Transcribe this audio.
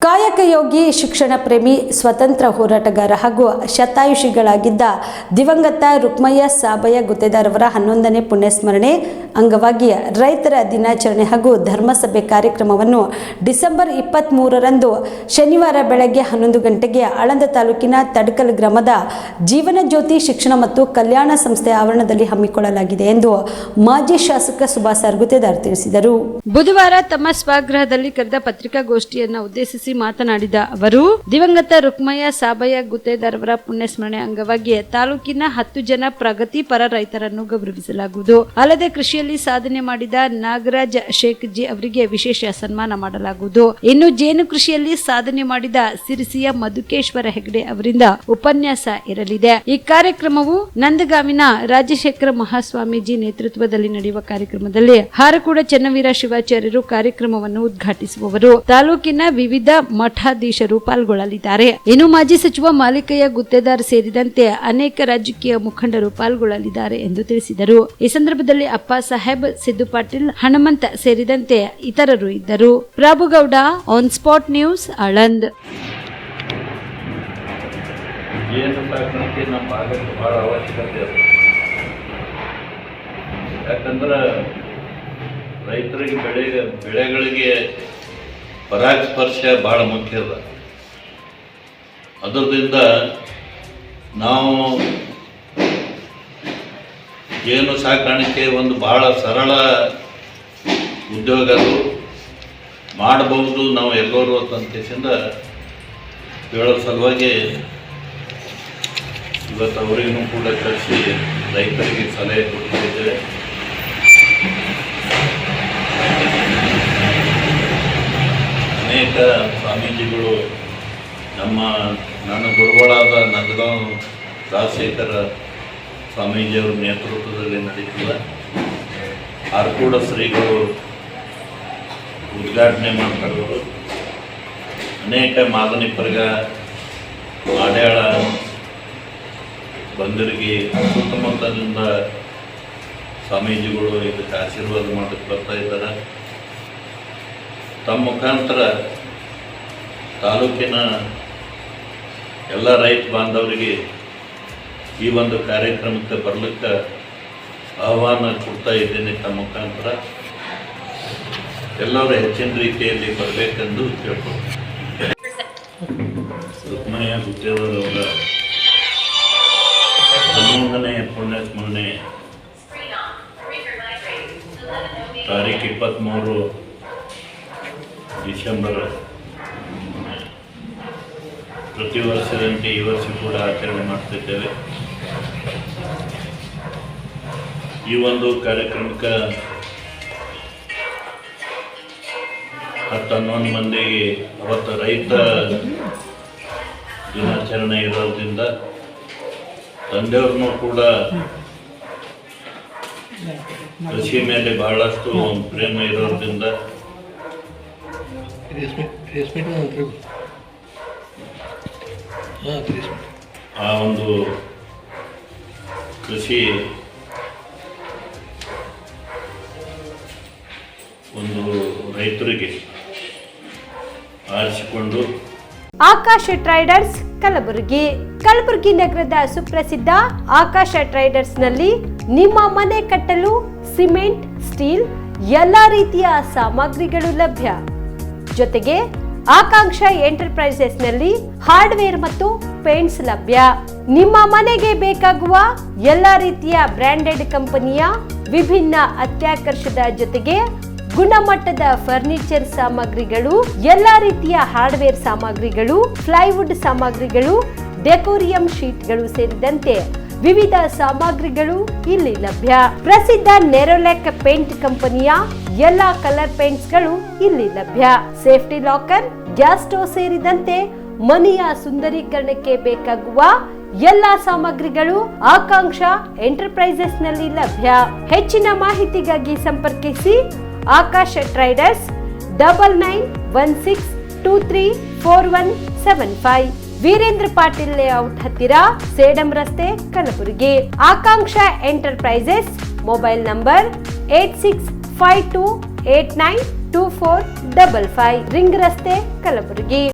ಕಾಯಕ ಯೋಗಿ ಶಿಕ್ಷಣ ಪ್ರೇಮಿ, ಸ್ವತಂತ್ರ ಹೋರಾಟಗಾರ ಹಾಗೂ ಶತಾಯುಷಿಗಳಾಗಿದ್ದ ದಿವಂಗತ ರುಕ್ಮಯ್ಯ ಸಾಬಯ್ಯ ಗುತ್ತೇದಾರವರ ಹನ್ನೊಂದನೇ ಪುಣ್ಯಸ್ಮರಣೆ ಅಂಗವಾಗಿ ರೈತರ ದಿನಾಚರಣೆ ಹಾಗೂ ಧರ್ಮಸಭೆ ಕಾರ್ಯಕ್ರಮವನ್ನು ಡಿಸೆಂಬರ್ ಇಪ್ಪತ್ತ್ಮೂರರಂದು ಶನಿವಾರ ಬೆಳಗ್ಗೆ ಹನ್ನೊಂದು ಗಂಟೆಗೆ ಆಳಂದ ತಾಲೂಕಿನ ತಡಕಲ್ ಗ್ರಾಮದ ಜೀವನ ಜ್ಯೋತಿ ಶಿಕ್ಷಣ ಮತ್ತು ಕಲ್ಯಾಣ ಸಂಸ್ಥೆ ಆವರಣದಲ್ಲಿ ಹಮ್ಮಿಕೊಳ್ಳಲಾಗಿದೆ ಎಂದು ಮಾಜಿ ಶಾಸಕ ಸುಭಾಸ್ ಗುತ್ತೇದಾರ್ ತಿಳಿಸಿದರು. ಬುಧವಾರ ತಮ್ಮ ಸ್ವಗೃಹದಲ್ಲಿ ಕರೆದ ಪತ್ರಿಕಾಗೋಷ್ಠಿಯನ್ನು ಉದ್ದೇಶಿಸಿ ಮಾತನಾಡಿದ ಅವರು, ದಿವಂಗತ ರುಕ್ಮಯ್ಯ ಸಾಬಯ್ಯ ಗುತ್ತೇದಾರ್ ಅವರ ಪುಣ್ಯಸ್ಮರಣೆ ಅಂಗವಾಗಿ ತಾಲೂಕಿನ ಹತ್ತು ಜನ ಪ್ರಗತಿಪರ ರೈತರನ್ನು ಗೌರವಿಸಲಾಗುವುದು. ಅಲ್ಲದೆ ಕೃಷಿಯಲ್ಲಿ ಸಾಧನೆ ಮಾಡಿದ ನಾಗರಾಜ್ ಶೇಖ್ ಜಿ ಅವರಿಗೆ ವಿಶೇಷ ಸನ್ಮಾನ ಮಾಡಲಾಗುವುದು. ಇನ್ನು ಜೇನು ಕೃಷಿಯಲ್ಲಿ ಸಾಧನೆ ಮಾಡಿದ ಸಿರಿಸಿಯ ಮಧುಕೇಶ್ವರ ಹೆಗಡೆ ಅವರಿಂದ ಉಪನ್ಯಾಸ ಇರಲಿದೆ. ಈ ಕಾರ್ಯಕ್ರಮವು ನಂದಗಾವಿನ ರಾಜಶೇಖರ ಮಹಾಸ್ವಾಮೀಜಿ ನೇತೃತ್ವದಲ್ಲಿ ನಡೆಯುವ ಕಾರ್ಯಕ್ರಮದಲ್ಲಿ ಹಾರಕೂಡ ಚನ್ನವೀರ ಶಿವಾಚಾರ್ಯರು ಕಾರ್ಯಕ್ರಮವನ್ನು ಉದ್ಘಾಟಿಸುವವರು. ತಾಲೂಕಿನ ವಿವಿಧ ಮಠಾಧೀಶರು ಪಾಲ್ಗೊಳ್ಳಲಿದ್ದಾರೆ. ಇನ್ನು ಮಾಜಿ ಸಚಿವ ಮಾಲಿಕಯ್ಯ ಗುತ್ತೇದಾರ್ ಸೇರಿದಂತೆ ಅನೇಕ ರಾಜಕೀಯ ಮುಖಂಡರು ಪಾಲ್ಗೊಳ್ಳಲಿದ್ದಾರೆ ಎಂದು ತಿಳಿಸಿದರು. ಈ ಸಂದರ್ಭದಲ್ಲಿ ಅಪ್ಪ ಸಾಹೇಬ್, ಸಿದ್ದು ಪಾಟೀಲ್, ಹನುಮಂತ ಸೇರಿದಂತೆ ಇತರರು ಇದ್ದರು. Prabhugouda on spot news Aland ಯಾಕಂದ್ರೆ ರೈತರಿಗೆ ಬೆಳೆ, ಬೆಳೆಗಳಿಗೆ ಪರಾಗಸ್ಪರ್ಶ ಭಾಳ ಮುಖ್ಯ ಅದ. ಅದರಿಂದ ನಾವು ಜೇನು ಸಾಕಾಣಿಕೆ ಒಂದು ಭಾಳ ಸರಳ ಉದ್ಯೋಗ ಅದು. ಮಾಡಬಹುದು ನಾವು ಎಲ್ಲರೂ ಅಂತಂತೇಸಿಂದ ಹೇಳೋ ಸಲುವಾಗಿ ಇವತ್ತು ಅವರಿಗೂ ಕೂಡ ಕಳಿಸಿ ರೈತರಿಗೆ ಸಲಹೆ ಕೊಡ್ತಿದ್ದೇವೆ. ಸ್ವಾಮೀಜಿಗಳು ನಮ್ಮ ನನ್ನ ಗುರುಗಳಾದ ನಂದಗಾಂವ್ ರಾಜಶೇಖರ ಸ್ವಾಮೀಜಿಯವರ ನೇತೃತ್ವದಲ್ಲಿ ನಡೀತದೆ ಆರ್ಕೂಡ ಶ್ರೀಗಳು ಉದ್ಘಾಟನೆ ಮಾಡ್ತಾರವರು. ಅನೇಕ ಮಾದನಿ ಪರ್ಗ ಮಾಡ್ಯಾಳ ಬಂದರಿಗೆ ಸುತ್ತಮುತ್ತಲಿಂದ ಸ್ವಾಮೀಜಿಗಳು ಇದಕ್ಕೆ ಆಶೀರ್ವಾದ ಮಾಡಕ್ಕೆ ಬರ್ತಾ ಇದ್ದಾರೆ. ತಮ್ಮ ಮುಖಾಂತರ ತಾಲೂಕಿನ ಎಲ್ಲ ರೈತ ಬಾಂಧವರಿಗೆ ಈ ಒಂದು ಕಾರ್ಯಕ್ರಮಕ್ಕೆ ಬರಲಿಕ್ಕೆ ಆಹ್ವಾನ ಕೊಡ್ತಾ ಇದ್ದೇನೆ ತಮ್ಮ ಮುಖಾಂತರ. ಎಲ್ಲರೂ ಹೆಚ್ಚಿನ ರೀತಿಯಲ್ಲಿ ಬರಬೇಕೆಂದು ಕೇಳ್ಕೊಳ್ತೀನಿ. ಸುಕ್ಮಯ್ಯ ಗುತ್ತೇದಾರವರ ಹನ್ನೊಂದನೇ ಪುಣ್ಯಸ್ಮರಣೆ ತಾರೀಕು ಇಪ್ಪತ್ತ್ಮೂರು ಡಿಸೆಂಬರ್ ಪ್ರತಿ ವರ್ಷದಂತೆ ಈ ವರ್ಷ ಕೂಡ ಆಚರಣೆ ಮಾಡ್ತಿದ್ದೇವೆ. ಈ ಒಂದು ಕಾರ್ಯಕ್ರಮಕ್ಕೆ ಹತ್ತು ಹನ್ನೊಂದು ಮಂದಿಗೆ ಅವತ್ತು ರೈತ ದಿನಾಚರಣೆ ಇರೋದ್ರಿಂದ ತಂದೆಯವ್ರನ್ನೂ ಕೂಡ ಕೃಷಿ ಮೇಲೆ ಬಹಳಷ್ಟು ಪ್ರೇಮ ಇರೋದ್ರಿಂದ ಆ ಒಂದು ಕೃಷಿ ಒಂದು ರೈತರಿಗೆ ಆರಿಸಿಕೊಂಡು ಆಕಾಶ ಟ್ರೈಡರ್ಸ್ ಕಲಬುರಗಿ. ಕಲಬುರಗಿ ನಗರದ ಸುಪ್ರಸಿದ್ಧ ಆಕಾಶ ಟ್ರೈಡರ್ಸ್ನಲ್ಲಿ ನಿಮ್ಮ ಮನೆ ಕಟ್ಟಲು ಸಿಮೆಂಟ್ ಸ್ಟೀಲ್ ಎಲ್ಲಾ ರೀತಿಯ ಸಾಮಗ್ರಿಗಳು ಲಭ್ಯ. ಜೊತೆಗೆ ಆಕಾಂಕ್ಷ ಎಂಟರ್ಪ್ರೈಸಸ್ನಲ್ಲಿ ಹಾರ್ಡ್ವೇರ್ ಮತ್ತು ಪೇಂಟ್ಸ್ ಲಭ್ಯ. ನಿಮ್ಮ ಮನೆಗೆ ಬೇಕಾಗುವ ಎಲ್ಲ ರೀತಿಯ ಬ್ರಾಂಡೆಡ್ ಕಂಪನಿಯ ವಿಭಿನ್ನ ಅತ್ಯಾಕರ್ಷದ ಜೊತೆಗೆ ಗುಣಮಟ್ಟದ ಫರ್ನಿಚರ್ ಸಾಮಗ್ರಿಗಳು, ಎಲ್ಲ ರೀತಿಯ ಹಾರ್ಡ್ವೇರ್ ಸಾಮಗ್ರಿಗಳು, ಪ್ಲೈವುಡ್ ಸಾಮಗ್ರಿಗಳು, ಡೆಕೋರಿಯಂ ಶೀಟ್ಗಳು ಸೇರಿದಂತೆ ವಿವಿಧ ಸಾಮಗ್ರಿಗಳು ಇಲ್ಲಿ ಲಭ್ಯ. ಪ್ರಸಿದ್ಧ ನೆರೋಲೆಕ್ ಪೇಂಟ್ ಕಂಪನಿಯ ಎಲ್ಲಾ ಕಲರ್ ಪೇಂಟ್ಸ್ಗಳು ಇಲ್ಲಿ ಲಭ್ಯ. ಸೇಫ್ಟಿ ಲಾಕರ್, ಗ್ಯಾಸ್ ಸ್ಟೋವ್ ಸೇರಿದಂತೆ ಮನೆಯ ಸುಂದರೀಕರಣಕ್ಕೆ ಬೇಕಾಗುವ ಎಲ್ಲಾ ಸಾಮಗ್ರಿಗಳು ಆಕಾಂಕ್ಷ ಎಂಟರ್ಪ್ರೈಸಸ್ನಲ್ಲಿ ಲಭ್ಯ. ಹೆಚ್ಚಿನ ಮಾಹಿತಿಗಾಗಿ ಸಂಪರ್ಕಿಸಿ Akash traders double nine one six two three four one seven five. Virendra Patil layout ಹತ್ತಿರ ಸೇಡಂ ರಸ್ತೆ Kalaburagi Akanksha enterprises mobile number eight six five two eight nine two four double five ring ರಸ್ತೆ ಕಲಬುರಗಿ.